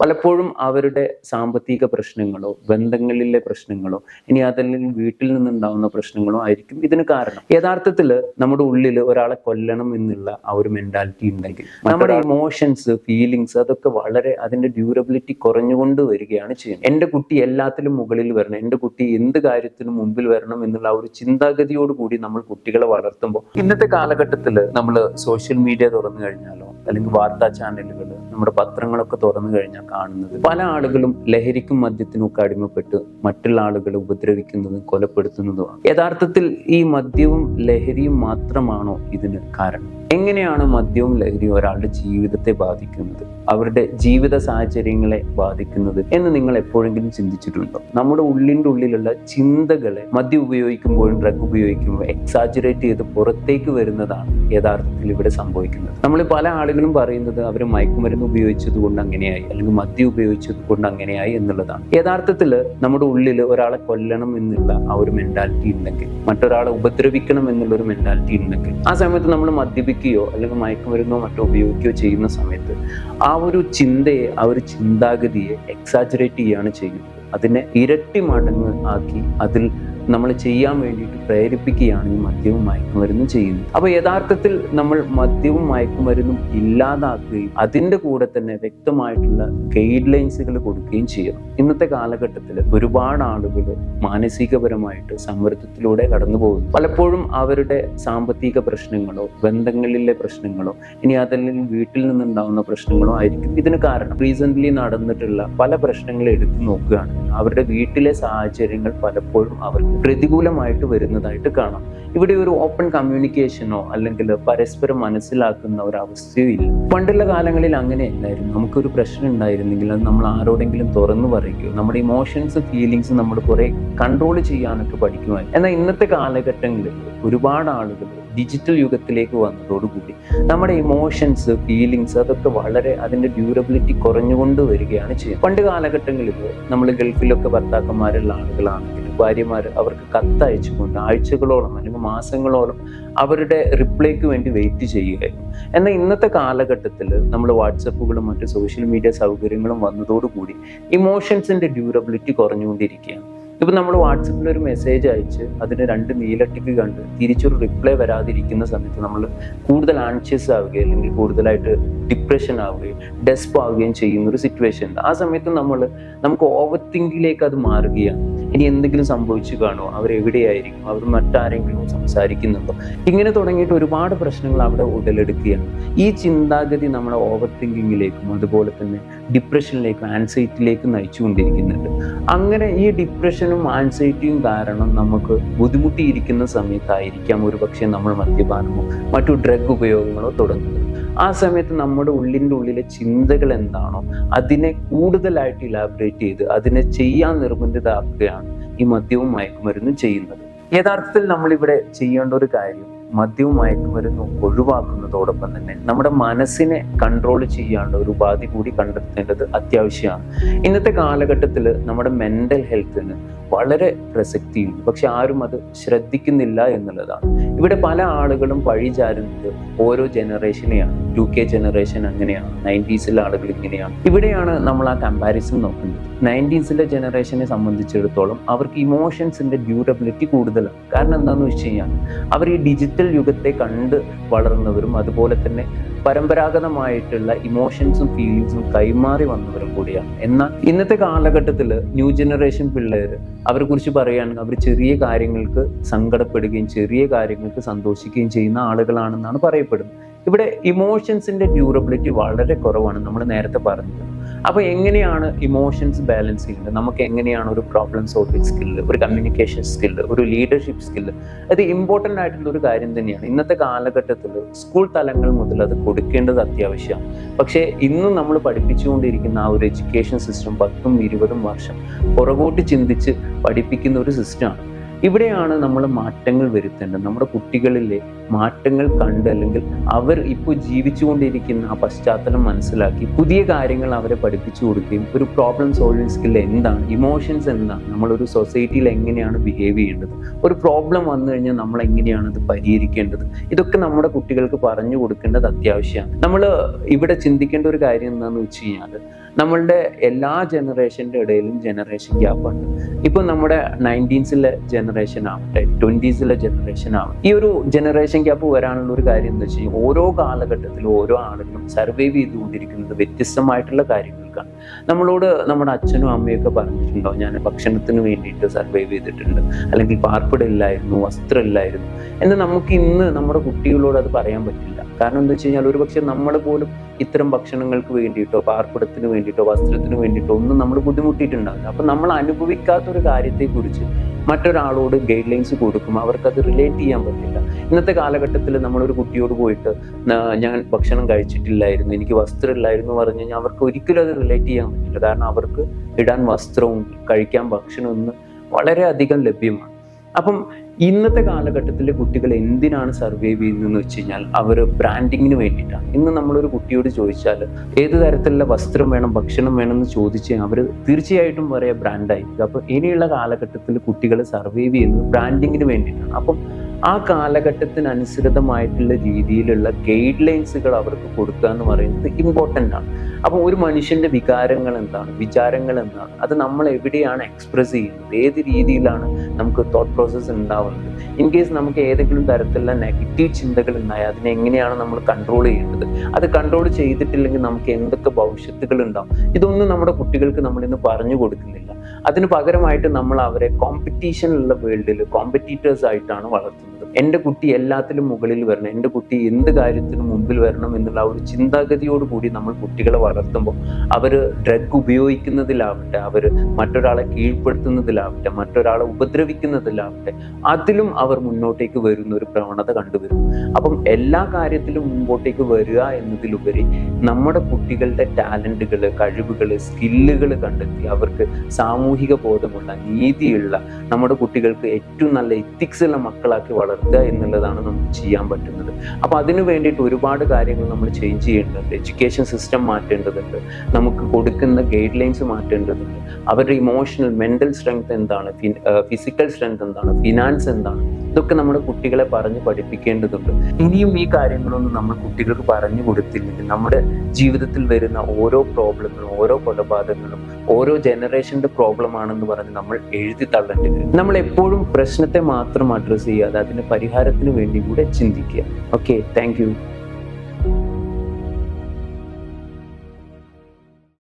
പലപ്പോഴും അവരുടെ സാമ്പത്തിക പ്രശ്നങ്ങളോ ബന്ധങ്ങളിലെ പ്രശ്നങ്ങളോ ഇനി അതല്ലെങ്കിൽ വീട്ടിൽ നിന്നുണ്ടാവുന്ന പ്രശ്നങ്ങളോ ആയിരിക്കും ഇതിന് കാരണം. യഥാർത്ഥത്തിൽ നമ്മുടെ ഉള്ളിൽ ഒരാളെ കൊല്ലണം എന്നുള്ള ആ ഒരു മെന്റാലിറ്റി ഉണ്ടെങ്കിൽ നമ്മുടെ ഇമോഷൻസ് ഫീലിങ്സ് അതൊക്കെ വളരെ അതിന്റെ ഡ്യൂറബിലിറ്റി കുറഞ്ഞുകൊണ്ട് വരികയാണ് ചെയ്യുന്നത്. എന്റെ കുട്ടി എല്ലാത്തിലും മുകളിൽ വരണം എന്റെ കുട്ടി എന്ത് കാര്യത്തിനും മുമ്പിൽ വരണം എന്നുള്ള ആ ഒരു ചിന്താഗതിയോട് കൂടി നമ്മൾ കുട്ടികളെ വളർത്തുമ്പോൾ ഇന്നത്തെ കാലഘട്ടത്തിൽ നമ്മൾ സോഷ്യൽ മീഡിയ തുറന്നു കഴിഞ്ഞാലോ അല്ലെങ്കിൽ വാർത്താ ചാനലുകൾ നമ്മുടെ പത്രങ്ങളൊക്കെ തുറന്നു കഴിഞ്ഞാൽ കാണുന്നത്. പല ആളുകളും ലഹരിക്കും മദ്യത്തിനുമൊക്കെ അടിമപ്പെട്ട് മറ്റുള്ള ആളുകളെ ഉപദ്രവിക്കുന്നതും കൊലപ്പെടുത്തുന്നതുമാണ്. യഥാർത്ഥത്തിൽ ഈ മദ്യവും ലഹരിയും മാത്രമാണോ ഇതിന് കാരണം? എങ്ങനെയാണ് മദ്യവും ലഹരിയും ഒരാളുടെ ജീവിതത്തെ ബാധിക്കുന്നത്? അവരുടെ ജീവിത സാഹചര്യങ്ങളെ ബാധിക്കുന്നത് എന്ന് നിങ്ങൾ എപ്പോഴെങ്കിലും ചിന്തിച്ചിട്ടുണ്ടോ? നമ്മുടെ ഉള്ളിന്റെ ഉള്ളിലുള്ള ചിന്തകളെ മദ്യം ഉപയോഗിക്കുമ്പോഴും ഡ്രഗ് ഉപയോഗിക്കുമ്പോൾ എക്സാജുറേറ്റ് ചെയ്ത് പുറത്തേക്ക് വരുന്നതാണ് യഥാർത്ഥത്തിൽ ഇവിടെ സംഭവിക്കുന്നത്. നമ്മൾ പല ആളുകളും പറയുന്നത് അവർ മയക്കുമരുന്ന് ഉപയോഗിച്ചത് കൊണ്ട് അങ്ങനെയായി അല്ലെങ്കിൽ മദ്യം ഉപയോഗിച്ചത് കൊണ്ട് അങ്ങനെയായി എന്നുള്ളതാണ്. യഥാർത്ഥത്തിൽ നമ്മുടെ ഉള്ളിൽ ഒരാളെ കൊല്ലണം എന്നുള്ള ആ ഒരു മെന്റാലിറ്റി ഉണ്ടെങ്കിൽ മറ്റൊരാളെ ഉപദ്രവിക്കണം എന്നുള്ള ഒരു മെന്റാലിറ്റി ഉണ്ടെങ്കിൽ ആ സമയത്ത് നമ്മൾ മദ്യപിക്കുകയോ അല്ലെങ്കിൽ മയക്കുമരുന്നോ മറ്റോ ഉപയോഗിക്കുകയോ ചെയ്യുന്ന സമയത്ത് ആ ഒരു ചിന്തയെ ആ ഒരു ചിന്താഗതിയെ എക്സാജറേറ്റ് ചെയ്യുകയാണ് ചെയ്യുന്നത്. അതിനെ ഇരട്ടി മടങ്ങ് ആക്കി അതിൽ നമ്മൾ ചെയ്യാൻ വേണ്ടിയിട്ട് പ്രേരിപ്പിക്കുകയാണ് ഈ മദ്യവും മയക്കുമരുന്നും ചെയ്യുന്നത് അപ്പോൾ യഥാർത്ഥത്തിൽ നമ്മൾ മദ്യവും മയക്കുമരുന്നും ഇല്ലാതാക്കുകയും അതിന്റെ കൂടെ തന്നെ വ്യക്തമായിട്ടുള്ള ഗൈഡ് ലൈൻസുകൾ കൊടുക്കുകയും ചെയ്യണം. ഇന്നത്തെ കാലഘട്ടത്തിൽ ഒരുപാട് ആളുകൾ മാനസികപരമായിട്ട് സമ്മർദ്ദത്തിലൂടെ കടന്നു പോകുന്നു. പലപ്പോഴും അവരുടെ സാമ്പത്തിക പ്രശ്നങ്ങളോ ബന്ധങ്ങളിലെ പ്രശ്നങ്ങളോ ഇനി അതല്ലെങ്കിൽ വീട്ടിൽ നിന്നുണ്ടാവുന്ന പ്രശ്നങ്ങളോ ആയിരിക്കും. ഇതിന് കാരണം റീസെന്റ് നടന്നിട്ടുള്ള പല പ്രശ്നങ്ങളും എടുത്തു നോക്കുകയാണ്. അവരുടെ വീട്ടിലെ സാഹചര്യങ്ങൾ പലപ്പോഴും അവർക്ക് പ്രതികൂലമായിട്ട് വരുന്നതായിട്ട് കാണാം. ഇവിടെ ഒരു ഓപ്പൺ കമ്മ്യൂണിക്കേഷനോ അല്ലെങ്കിൽ പരസ്പരം മനസ്സിലാക്കുന്ന ഒരു അവസ്ഥയോ ഇല്ല. പണ്ടുള്ള കാലങ്ങളിൽ അങ്ങനെയല്ലായിരുന്നു. നമുക്കൊരു പ്രശ്നം ഉണ്ടായിരുന്നെങ്കിൽ അത് നമ്മൾ ആരോടെങ്കിലും തുറന്നു പറയുകയോ നമ്മുടെ ഇമോഷൻസ് ഫീലിങ്സ് നമ്മൾ കുറെ കൺട്രോൾ ചെയ്യാനൊക്കെ പഠിക്കുമായിരുന്നു. എന്നാൽ ഇന്നത്തെ കാലഘട്ടങ്ങളിൽ ഒരുപാട് ആളുകൾ ഡിജിറ്റൽ യുഗത്തിലേക്ക് വന്നതോടുകൂടി നമ്മുടെ ഇമോഷൻസ് ഫീലിങ്സ് അതൊക്കെ വളരെ അതിന്റെ ഡ്യൂറബിലിറ്റി കുറഞ്ഞുകൊണ്ട് വരികയാണ് ചെയ്യുന്നത്. പണ്ട് കാലഘട്ടങ്ങളിൽ നമ്മൾ ഗൾഫിലൊക്കെ ഭർത്താക്കന്മാരുള്ള ആളുകളാണെങ്കിൽ ഭാര്യമാർ അവർക്ക് കത്തയച്ചുകൊണ്ട് ആഴ്ചകളോളം അല്ലെങ്കിൽ മാസങ്ങളോളം അവരുടെ റിപ്ലൈക്ക് വേണ്ടി വെയിറ്റ് ചെയ്യുകയായിരുന്നു. എന്നാൽ ഇന്നത്തെ കാലഘട്ടത്തിൽ നമ്മൾ വാട്സപ്പുകളും മറ്റ് സോഷ്യൽ മീഡിയ സൗകര്യങ്ങളും വന്നതോടുകൂടി ഇമോഷൻസിന്റെ ഡ്യൂറബിലിറ്റി കുറഞ്ഞുകൊണ്ടിരിക്കുകയാണ്. ഇപ്പം നമ്മൾ വാട്സപ്പിൽ ഒരു മെസ്സേജ് അയച്ച് അതിന് രണ്ട് നീലട്ടിക്ക് കണ്ട് തിരിച്ചൊരു റിപ്ലൈ വരാതിരിക്കുന്ന സമയത്ത് നമ്മൾ കൂടുതൽ ആൻഷ്യസ് ആവുകയും അല്ലെങ്കിൽ കൂടുതലായിട്ട് ഡിപ്രഷൻ ആവുകയും ഡെസ്പ് ആവുകയും ചെയ്യുന്ന ഒരു സിറ്റുവേഷൻ ഉണ്ട്. ആ സമയത്ത് നമ്മൾ നമുക്ക് ഓവർ തിങ്കിലേക്ക് അത് മാറുകയാണ്. ഇനി എന്തെങ്കിലും സംഭവിച്ചു കാണുമോ? അവരെവിടെയായിരിക്കും? അവർ മറ്റാരെങ്കിലും സംസാരിക്കുന്നുണ്ടോ? ഇങ്ങനെ തുടങ്ങിയിട്ട് ഒരുപാട് പ്രശ്നങ്ങൾ അവിടെ ഉടലെടുക്കുകയാണ്. ഈ ചിന്താഗതി നമ്മളെ ഓവർ തിങ്കിങ്ങിലേക്കും അതുപോലെ തന്നെ ഡിപ്രഷനിലേക്കും ആൻസൈറ്റിയിലേക്കും നയിച്ചുകൊണ്ടിരിക്കുന്നുണ്ട്. അങ്ങനെ ഈ ഡിപ്രഷനും ആൻസൈറ്റിയും കാരണം നമുക്ക് ബുദ്ധിമുട്ടിയിരിക്കുന്ന സമയത്തായിരിക്കാം ഒരുപക്ഷെ നമ്മൾ മദ്യപാനമോ മറ്റു ഡ്രഗ് ഉപയോഗങ്ങളോ തുടങ്ങുന്നത്. ആ സമയത്ത് നമ്മുടെ ഉള്ളിന്റെ ഉള്ളിലെ ചിന്തകൾ എന്താണോ അതിനെ കൂടുതലായിട്ട് ഇലാബറേറ്റ് ചെയ്ത് അതിനെ ചെയ്യാൻ നിർബന്ധിതമാക്കുകയാണ് ഈ മദ്യവും മയക്കുമരുന്നും ചെയ്യുന്നത്. യഥാർത്ഥത്തിൽ നമ്മളിവിടെ ചെയ്യേണ്ട ഒരു കാര്യം മദ്യവും മയക്കുമരുന്നും ഒഴിവാക്കുന്നതോടൊപ്പം തന്നെ നമ്മുടെ മനസ്സിനെ കൺട്രോൾ ചെയ്യാനുള്ള ഒരു ഉപാധി കൂടി കണ്ടെത്തേണ്ടത് അത്യാവശ്യമാണ്. ഇന്നത്തെ കാലഘട്ടത്തിൽ നമ്മുടെ മെന്റൽ ഹെൽത്തിന് വളരെ പ്രസക്തിയുണ്ട്. പക്ഷെ ആരും അത് ശ്രദ്ധിക്കുന്നില്ല എന്നുള്ളതാണ്. ഇവിടെ പല ആളുകളും പഴിചാരുന്നത് ഓരോ ജനറേഷനെയാണ്. ടു കെ ജനറേഷൻ അങ്ങനെയാണ്. നയന്റീസിലെ ആളുകൾ ഇങ്ങനെയാണ്. ഇവിടെയാണ് നമ്മൾ ആ കമ്പാരിസൺ നോക്കുന്നത്. നയന്റീസിലെ ജനറേഷനെ സംബന്ധിച്ചിടത്തോളം അവർക്ക് ഇമോഷൻസിന്റെ ഡ്യൂറബിലിറ്റി കൂടുതലാണ്. കാരണം എന്താണെന്ന് വെച്ച് കഴിഞ്ഞാൽ അവർ ഈ ഡിജിറ്റൽ യുഗത്തെ കണ്ട് വളർന്നവരും അതുപോലെ തന്നെ പരമ്പരാഗതമായിട്ടുള്ള ഇമോഷൻസും ഫീലിങ്സും കൈമാറി വന്നവരും കൂടിയാണ്. എന്നാൽ ഇന്നത്തെ കാലഘട്ടത്തിൽ ന്യൂ ജനറേഷൻ പിള്ളേർ അവരെ കുറിച്ച് പറയുകയാണെങ്കിൽ അവർ ചെറിയ കാര്യങ്ങൾക്ക് സങ്കടപ്പെടുകയും ചെറിയ കാര്യങ്ങൾക്ക് സന്തോഷിക്കുകയും ചെയ്യുന്ന ആളുകളാണെന്നാണ് പറയപ്പെടുന്നത്. ഇവിടെ ഇമോഷൻസിന്റെ ഡ്യൂറബിലിറ്റി വളരെ കുറവാണ് നമ്മൾ നേരത്തെ പറഞ്ഞത്. അപ്പോൾ എങ്ങനെയാണ് ഇമോഷൻസ് ബാലൻസ് ചെയ്യുന്നത് നമുക്ക് എങ്ങനെയാണ് ഒരു പ്രോബ്ലം സോൾവിങ് സ്കില്ല് ഒരു കമ്മ്യൂണിക്കേഷൻ സ്കില്ല് ഒരു ലീഡർഷിപ്പ് സ്കില്ല് അത് ഇമ്പോർട്ടന്റ് ആയിട്ടുള്ള ഒരു കാര്യം തന്നെയാണ്. ഇന്നത്തെ കാലഘട്ടത്തിൽ സ്കൂൾ തലങ്ങൾ മുതൽ അത് കൊടുക്കേണ്ടത് അത്യാവശ്യമാണ്. പക്ഷേ ഇന്ന് നമ്മൾ പഠിപ്പിച്ചുകൊണ്ടിരിക്കുന്ന ആ ഒരു എഡ്യൂക്കേഷൻ സിസ്റ്റം പത്തും ഇരുപതും വർഷം പുറകോട്ട് ചിന്തിച്ച് പഠിപ്പിക്കുന്ന ഒരു സിസ്റ്റമാണ് ഇവിടെയാണ് നമ്മൾ മാറ്റങ്ങൾ വരുത്തേണ്ടത്. നമ്മുടെ കുട്ടികളിലെ മാറ്റങ്ങൾ കണ്ട് അല്ലെങ്കിൽ അവർ ഇപ്പോൾ ജീവിച്ചുകൊണ്ടിരിക്കുന്ന ആ പശ്ചാത്തലം മനസ്സിലാക്കി പുതിയ കാര്യങ്ങൾ അവരെ പഠിപ്പിച്ചു കൊടുക്കുകയും ഒരു പ്രോബ്ലം സോൾവിങ് സ്കിൽ എന്താണ് ഇമോഷൻസ് എന്താണ് നമ്മളൊരു സൊസൈറ്റിയിൽ എങ്ങനെയാണ് ബിഹേവ് ചെയ്യേണ്ടത് ഒരു പ്രോബ്ലം വന്നു കഴിഞ്ഞാൽ നമ്മൾ എങ്ങനെയാണ് അത് പരിഹരിക്കേണ്ടത് ഇതൊക്കെ നമ്മുടെ കുട്ടികൾക്ക് പറഞ്ഞു കൊടുക്കേണ്ടത് അത്യാവശ്യമാണ്. നമ്മൾ ഇവിടെ ചിന്തിക്കേണ്ട ഒരു കാര്യം എന്താണെന്ന് വെച്ച് കഴിഞ്ഞാൽ നമ്മളുടെ എല്ലാ ജനറേഷന്റെ ഇടയിലും ജനറേഷൻ ഗ്യാപ്പുണ്ട് ഇപ്പം നമ്മുടെ നയന്റീൻസിലെ ജനറേഷൻ ആവട്ടെ ട്വന്റീസിലെ ജനറേഷൻ ആവട്ടെ ഈ ഒരു ജനറേഷൻ ഗ്യാപ്പ് വരാനുള്ള ഒരു കാര്യം എന്താ വെച്ചാൽ ഓരോ കാലഘട്ടത്തിലും ഓരോ ആളുകളും സർവൈവ് ചെയ്തുകൊണ്ടിരിക്കുന്നത് വ്യത്യസ്തമായിട്ടുള്ള കാര്യങ്ങൾക്കാണ്. നമ്മളോട് നമ്മുടെ അച്ഛനും അമ്മയൊക്കെ പറഞ്ഞിട്ടുണ്ടോ ഞാൻ ഭക്ഷണത്തിന് വേണ്ടിയിട്ട് സർവൈവ് ചെയ്തിട്ടുണ്ട്. അല്ലെങ്കിൽ പാർപ്പിടില്ലായിരുന്നു വസ്ത്രമില്ലായിരുന്നു എന്ന് നമുക്ക് ഇന്ന് നമ്മുടെ കുട്ടികളോട് അത് പറയാൻ പറ്റില്ല. കാരണം എന്താ വെച്ച് കഴിഞ്ഞാൽ ഒരുപക്ഷെ നമ്മൾ പോലും ഇത്തരം ഭക്ഷണങ്ങൾക്ക് വേണ്ടിയിട്ടോ പാർപ്പിടത്തിന് വേണ്ടിയിട്ടോ വസ്ത്രത്തിന് വേണ്ടിയിട്ടോ ഒന്നും നമ്മൾ ബുദ്ധിമുട്ടിയിട്ടുണ്ടാവില്ല. അപ്പൊ നമ്മൾ അനുഭവിക്കാത്ത ഒരു കാര്യത്തെക്കുറിച്ച് മറ്റൊരാളോട് ഗൈഡ് ലൈൻസ് കൊടുക്കും. അവർക്കത് റിലേറ്റ് ചെയ്യാൻ പറ്റില്ല. ഇന്നത്തെ കാലഘട്ടത്തിൽ നമ്മളൊരു കുട്ടിയോട് പോയിട്ട് ഞാൻ ഭക്ഷണം കഴിച്ചിട്ടില്ലായിരുന്നു എനിക്ക് വസ്ത്രം ഇല്ലായിരുന്നു പറഞ്ഞു കഴിഞ്ഞാൽ അവർക്ക് ഒരിക്കലും അത് റിലേറ്റ് ചെയ്യാൻ പറ്റില്ല. കാരണം അവർക്ക് ഇടാൻ വസ്ത്രവും കഴിക്കാൻ ഭക്ഷണവും വളരെയധികം ലഭ്യമാണ്. അപ്പം ഇന്നത്തെ കാലഘട്ടത്തിലെ കുട്ടികൾ എന്തിനാണ് സർവൈവ് ചെയ്യുന്നതെന്ന് വെച്ച് കഴിഞ്ഞാൽ അവർ ബ്രാൻഡിങ്ങിന് വേണ്ടിയിട്ടാണ്. ഇന്ന് നമ്മളൊരു കുട്ടിയോട് ചോദിച്ചാൽ ഏത് തരത്തിലുള്ള വസ്ത്രം വേണം ഭക്ഷണം വേണം എന്ന് ചോദിച്ച് അവർ തീർച്ചയായിട്ടും പറയുക ബ്രാൻഡായിരിക്കും അപ്പോൾ ഇനിയുള്ള കാലഘട്ടത്തിൽ കുട്ടികൾ സർവൈവ് ചെയ്യുന്നത് ബ്രാൻഡിങ്ങിന് വേണ്ടിയിട്ടാണ്. അപ്പം ആ കാലഘട്ടത്തിനനുസൃതമായിട്ടുള്ള രീതിയിലുള്ള ഗൈഡ് ലൈൻസുകൾ അവർക്ക് കൊടുക്കുക എന്ന് പറയുന്നത് ഇമ്പോർട്ടന്റ് ആണ്. അപ്പോൾ ഒരു മനുഷ്യന്റെ വികാരങ്ങൾ എന്താണ്? വിചാരങ്ങൾ എന്താണ്? അത് നമ്മൾ എവിടെയാണ് എക്സ്പ്രസ് ചെയ്യുന്നത്? ഏത് രീതിയിലാണ് നമുക്ക് തോട്ട് പ്രോസസ്സ് ഉണ്ടാവുന്നത് ഇൻ കേസ് നമുക്ക് ഏതെങ്കിലും തരത്തിലുള്ള നെഗറ്റീവ് ചിന്തകൾ ഉണ്ടായാൽ അതിനെ എങ്ങനെയാണ് നമ്മൾ കൺട്രോൾ ചെയ്യേണ്ടത്? അത് കൺട്രോൾ ചെയ്തിട്ടില്ലെങ്കിൽ നമുക്ക് എന്തൊക്കെ ഭവിഷ്യത്തുകൾ ഉണ്ടാവും ഇതൊന്നും നമ്മുടെ കുട്ടികൾക്ക് നമ്മൾ ഇന്ന് പറഞ്ഞു കൊടുക്കുന്നില്ല. അതിന് പകരമായിട്ട് നമ്മൾ അവരെ കോമ്പറ്റീഷനുള്ള വേൾഡിൽ കോമ്പറ്റീറ്റേഴ്സ് ആയിട്ടാണ് വളർത്തുന്നത്. എന്റെ കുട്ടി എല്ലാത്തിലും മുകളിൽ വരണം എന്റെ കുട്ടി എന്ത് കാര്യത്തിനും മുമ്പിൽ വരണം എന്നുള്ള ഒരു ചിന്താഗതിയോട് കൂടി നമ്മൾ കുട്ടികളെ വളർത്തുമ്പോൾ അവർ ഡ്രഗ് ഉപയോഗിക്കുന്നതിലാവട്ടെ അവർ മറ്റൊരാളെ കീഴ്പ്പെടുത്തുന്നതിലാവട്ടെ മറ്റൊരാളെ ഉപദ്രവിക്കുന്നതിലാവട്ടെ അതിലും അവർ മുന്നോട്ടേക്ക് വരുന്ന ഒരു പ്രവണത കണ്ടുവരും. അപ്പം എല്ലാ കാര്യത്തിലും മുമ്പോട്ടേക്ക് വരിക എന്നതിലുപരി നമ്മുടെ കുട്ടികളുടെ ടാലന്റുകൾ കഴിവുകൾ സ്കില്ലുകൾ കണ്ടെത്തി അവർക്ക് സാമൂഹിക ബോധമുള്ള നീതിയുള്ള നമ്മുടെ കുട്ടികൾക്ക് ഏറ്റവും നല്ല എത്തിക്സ് ഉള്ള മക്കളാക്കി വളർത്തുക എന്നുള്ളതാണ് നമുക്ക് ചെയ്യാൻ പറ്റുന്നത്. അപ്പോൾ അതിനു വേണ്ടിയിട്ട് ഒരുപാട് കാര്യങ്ങൾ നമ്മൾ ചേഞ്ച് ചെയ്യേണ്ടതുണ്ട്. എഡ്യൂക്കേഷൻ സിസ്റ്റം മാറ്റേണ്ടതുണ്ട്. നമുക്ക് കൊടുക്കുന്ന ഗൈഡ് ലൈൻസ് മാറ്റേണ്ടതുണ്ട്. അവരുടെ ഇമോഷണൽ മെന്റൽ സ്ട്രെങ്ത് എന്താണ്? ഫിസിക്കൽ സ്ട്രെങ്ത് എന്താണ്? ഫിനാൻസ് എന്താണ്? ഇതൊക്കെ നമ്മുടെ കുട്ടികളെ പറഞ്ഞ് പഠിപ്പിക്കേണ്ടതുണ്ട്. ഇനിയും ഈ കാര്യങ്ങളൊന്നും നമ്മൾ കുട്ടികൾക്ക് പറഞ്ഞു കൊടുത്തില്ലെങ്കിൽ നമ്മുടെ ജീവിതത്തിൽ വരുന്ന ഓരോ പ്രോബ്ലങ്ങളും ഓരോ കൊലപാതകങ്ങളും ഓരോ ജനറേഷന്റെ പ്രോബ്ലം ആണെന്ന് പറഞ്ഞ് നമ്മൾ എഴുതി തള്ളേണ്ടി? വരും നമ്മൾ എപ്പോഴും പ്രശ്നത്തെ മാത്രം അഡ്രസ്സ് ചെയ്യാതെ അതിന്റെ പരിഹാരത്തിന് വേണ്ടി കൂടെ ചിന്തിക്കുക. Okay thank